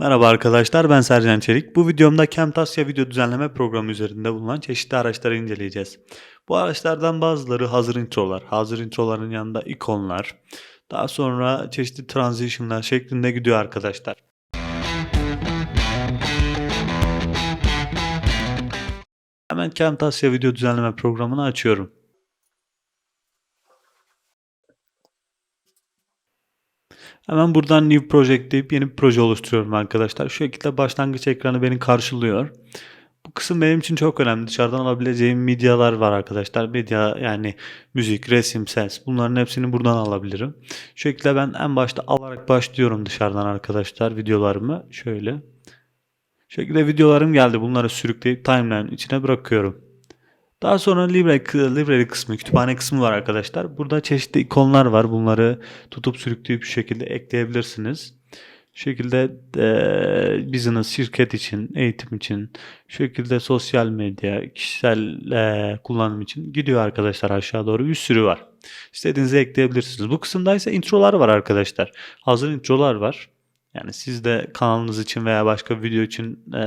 Merhaba arkadaşlar ben Sercan Çelik. Bu videomda Camtasia video düzenleme programı üzerinde bulunan çeşitli araçları inceleyeceğiz. Bu araçlardan bazıları hazır introlar, hazır introların yanında ikonlar, daha sonra çeşitli transitionlar şeklinde gidiyor arkadaşlar. Hemen Camtasia video düzenleme programını açıyorum. Hemen buradan New Project deyip yeni bir proje oluşturuyorum arkadaşlar. Şu şekilde başlangıç ekranı beni karşılıyor. Bu kısım benim için çok önemli. Dışarıdan alabileceğim medyalar var arkadaşlar. Medya yani müzik, resim, ses bunların hepsini buradan alabilirim. Şu şekilde ben en başta alarak başlıyorum dışarıdan arkadaşlar videolarımı. Şöyle. Şu şekilde videolarım geldi. Bunları sürükleyip timeline içine bırakıyorum. Daha sonra library, library kısmı, kütüphane kısmı var arkadaşlar. Burada çeşitli ikonlar var. Bunları tutup sürükleyip şu şekilde ekleyebilirsiniz. Şu şekilde e, business, şirket için, eğitim için, şu şekilde sosyal medya, kişisel e, kullanım için gidiyor arkadaşlar aşağı doğru. Bir sürü var. İstediğinizi ekleyebilirsiniz. Bu kısımda ise introlar var arkadaşlar. Hazır introlar var. Yani siz de kanalınız için veya başka video için e,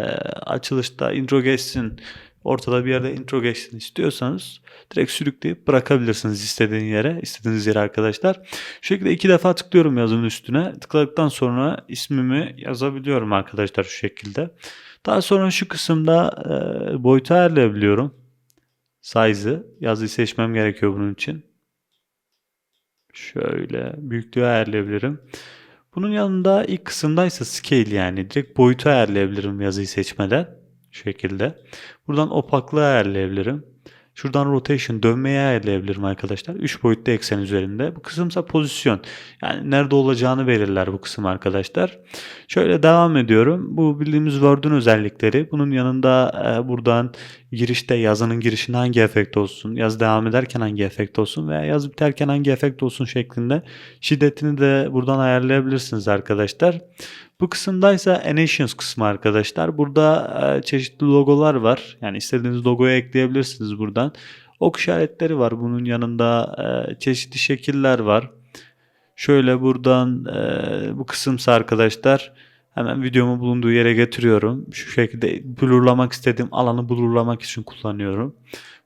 açılışta intro geçsin, ortada bir yerde intro geçsin istiyorsanız direkt sürükleyip bırakabilirsiniz istediğin yere, istediğiniz yere arkadaşlar. Şu şekilde iki defa tıklıyorum yazının üstüne. Tıkladıktan sonra ismimi yazabiliyorum arkadaşlar şu şekilde. Daha sonra şu kısımda e, boyutu ayarlayabiliyorum. Size'ı. Yazıyı seçmem gerekiyor bunun için. Şöyle büyüklüğü ayarlayabilirim. Bunun yanında ilk kısımdaysa scale yani direkt boyutu ayarlayabilirim yazıyı seçmeden. Şekilde. Buradan opaklığı ayarlayabilirim. Şuradan rotation dönmeyi ayarlayabilirim arkadaşlar. 3 boyutlu eksen üzerinde. Bu kısımsa pozisyon. Yani nerede olacağını belirler bu kısım arkadaşlar. Şöyle devam ediyorum. Bu bildiğimiz Word'un özellikleri. Bunun yanında e, buradan girişte yazının girişinde hangi efekt olsun, yaz devam ederken hangi efekt olsun veya yaz biterken hangi efekt olsun şeklinde şiddetini de buradan ayarlayabilirsiniz arkadaşlar. Bu kısımdaysa Animations kısmı arkadaşlar. Burada e, çeşitli logolar var. Yani istediğiniz logoyu ekleyebilirsiniz buradan. Ok işaretleri var. Bunun yanında e, çeşitli şekiller var. Şöyle buradan e, bu kısımsa arkadaşlar hemen videomu bulunduğu yere getiriyorum. Şu şekilde blurlamak istediğim alanı blurlamak için kullanıyorum.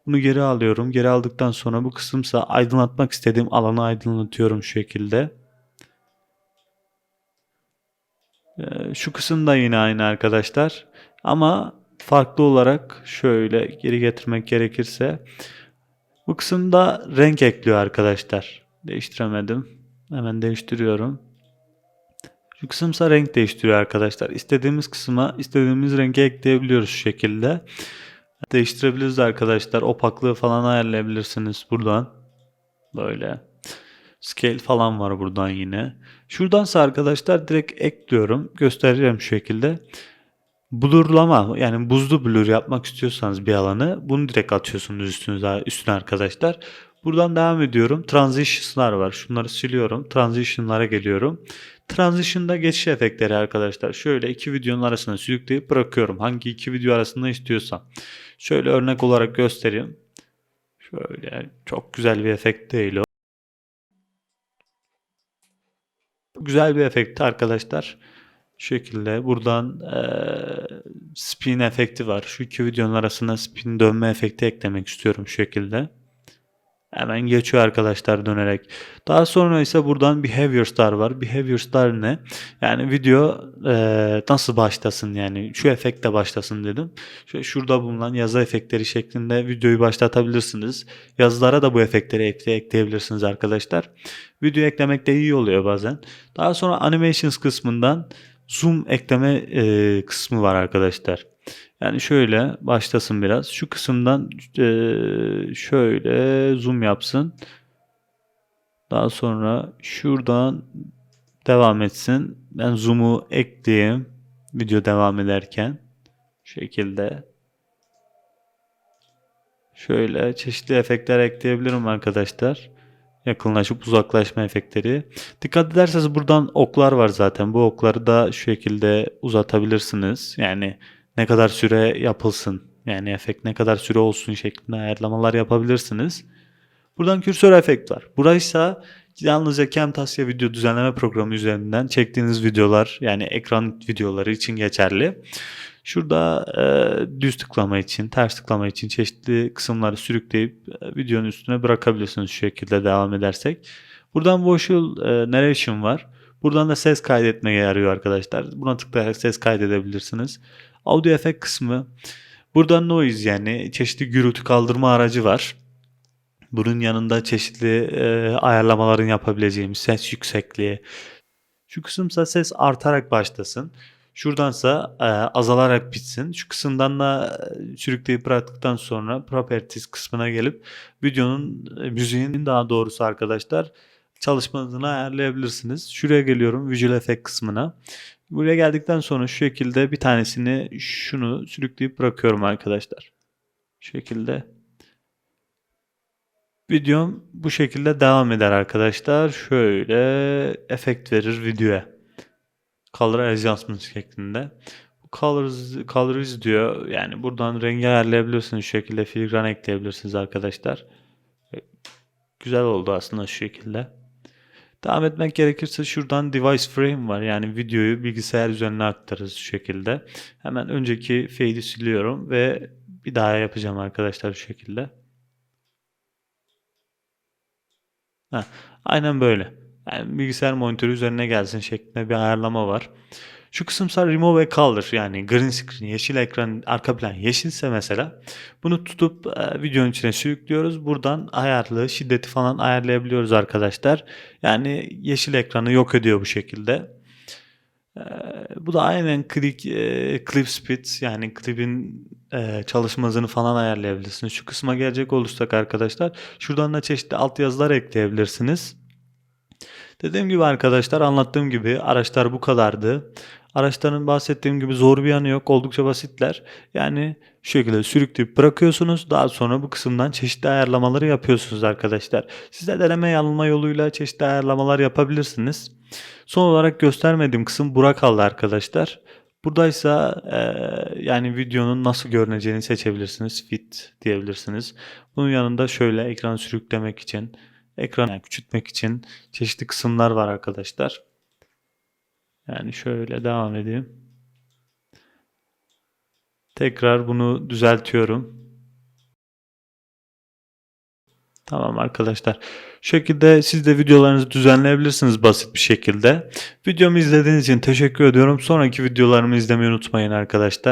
Bunu geri alıyorum. Geri aldıktan sonra bu kısımsa aydınlatmak istediğim alanı aydınlatıyorum şu şekilde. Şu kısım da yine aynı arkadaşlar. Ama farklı olarak şöyle geri getirmek gerekirse bu kısımda renk ekliyor arkadaşlar. Değiştiremedim. Hemen değiştiriyorum. Şu kısımsa renk değiştiriyor arkadaşlar. İstediğimiz kısma istediğimiz rengi ekleyebiliyoruz şu şekilde. Değiştirebiliriz arkadaşlar. Opaklığı falan ayarlayabilirsiniz buradan. Böyle. Scale falan var buradan yine. Şuradansa arkadaşlar direkt ekliyorum. Göstereceğim şu şekilde. Blurlama yani buzlu blur yapmak istiyorsanız bir alanı bunu direkt atıyorsunuz üstünüze, üstüne arkadaşlar. Buradan devam ediyorum. Transitions'lar var. Şunları siliyorum. Transition'lara geliyorum. Transition'da geçiş efektleri arkadaşlar. Şöyle iki videonun arasına sürükleyip bırakıyorum. Hangi iki video arasında istiyorsam. Şöyle örnek olarak göstereyim. Şöyle çok güzel bir efekt değil o. Güzel bir efekti arkadaşlar. Şu şekilde buradan eee, spin efekti var. Şu iki videonun arasına spin dönme efekti eklemek istiyorum şu şekilde. Hemen geçiyor arkadaşlar dönerek. Daha sonra ise buradan behavior star var. Behavior star ne? Yani video eee, nasıl başlasın yani şu efektle başlasın dedim. Şöyle şurada bulunan yazı efektleri şeklinde videoyu başlatabilirsiniz. Yazılara da bu efektleri ekle, ekleyebilirsiniz arkadaşlar. Video eklemek de iyi oluyor bazen. Daha sonra animations kısmından zoom ekleme eee, kısmı var arkadaşlar. Yani şöyle başlasın biraz. Şu kısımdan eee, şöyle zoom yapsın. Daha sonra şuradan devam etsin. Ben zoom'u ekleyeyim. Video devam ederken. Şu şekilde. Şöyle çeşitli efektler ekleyebilirim arkadaşlar. Yakınlaşıp uzaklaşma efektleri. Dikkat ederseniz buradan oklar var zaten. Bu okları da şu şekilde uzatabilirsiniz. Yani ne kadar süre yapılsın. Yani efekt ne kadar süre olsun şeklinde ayarlamalar yapabilirsiniz. Buradan kürsör efekt var. Buraysa yalnızca Camtasia video düzenleme programı üzerinden çektiğiniz videolar yani ekran videoları için geçerli. Şurada e, düz tıklama için, ters tıklama için çeşitli kısımları sürükleyip videonun üstüne bırakabilirsiniz şu şekilde devam edersek. Buradan vocal e, narration var. Buradan da ses kaydetmeye yarıyor arkadaşlar. Buna tıklayarak ses kaydedebilirsiniz. Audio efekt kısmı. Buradan noise yani çeşitli gürültü kaldırma aracı var. Bunun yanında çeşitli e, ayarlamaların yapabileceğimiz ses yüksekliği. Şu kısımsa ses artarak başlasın. Şuradansa e, azalarak bitsin. Şu kısımdan da e, sürükleyip bıraktıktan sonra properties kısmına gelip videonun e, müziğin daha doğrusu arkadaşlar çalışmasını ayarlayabilirsiniz. Şuraya geliyorum visual effect kısmına. Buraya geldikten sonra şu şekilde bir tanesini şunu sürükleyip bırakıyorum arkadaşlar. Şu şekilde. Videom bu şekilde devam eder arkadaşlar. Şöyle efekt verir videoya. Color adjustment şeklinde. Colors, colors diyor. Yani buradan rengi ayarlayabilirsiniz. Şu şekilde filigran ekleyebilirsiniz arkadaşlar. Güzel oldu aslında şu şekilde. Devam etmek gerekirse şuradan device frame var. Yani videoyu bilgisayar üzerine aktarırız şu şekilde. Hemen önceki fade'i siliyorum ve bir daha yapacağım arkadaşlar şu şekilde. Heh, aynen böyle. Yani bilgisayar monitörü üzerine gelsin şeklinde bir ayarlama var. Şu kısımsa remove ve color yani green screen yeşil ekran arka plan yeşilse mesela bunu tutup e, videonun içine sürüklüyoruz. Buradan ayarlı şiddeti falan ayarlayabiliyoruz arkadaşlar. Yani yeşil ekranı yok ediyor bu şekilde. E, bu da aynen click, e, clip speed yani klibin e, çalışma hızını falan ayarlayabilirsiniz. Şu kısma gelecek olursak arkadaşlar şuradan da çeşitli altyazılar ekleyebilirsiniz. Dediğim gibi arkadaşlar anlattığım gibi araçlar bu kadardı. Araçların bahsettiğim gibi zor bir yanı yok. Oldukça basitler. Yani şu şekilde sürükleyip bırakıyorsunuz. Daha sonra bu kısımdan çeşitli ayarlamaları yapıyorsunuz arkadaşlar. Siz de deneme yanılma yoluyla çeşitli ayarlamalar yapabilirsiniz. Son olarak göstermediğim kısım bura kaldı arkadaşlar. Buradaysa e, yani videonun nasıl görüneceğini seçebilirsiniz. Fit diyebilirsiniz. Bunun yanında şöyle ekran sürüklemek için, ekranı yani küçültmek için çeşitli kısımlar var arkadaşlar. Yani şöyle devam edeyim. Tekrar bunu düzeltiyorum. Tamam arkadaşlar. Şu şekilde siz de videolarınızı düzenleyebilirsiniz basit bir şekilde. Videomu izlediğiniz için teşekkür ediyorum. Sonraki videolarımı izlemeyi unutmayın arkadaşlar.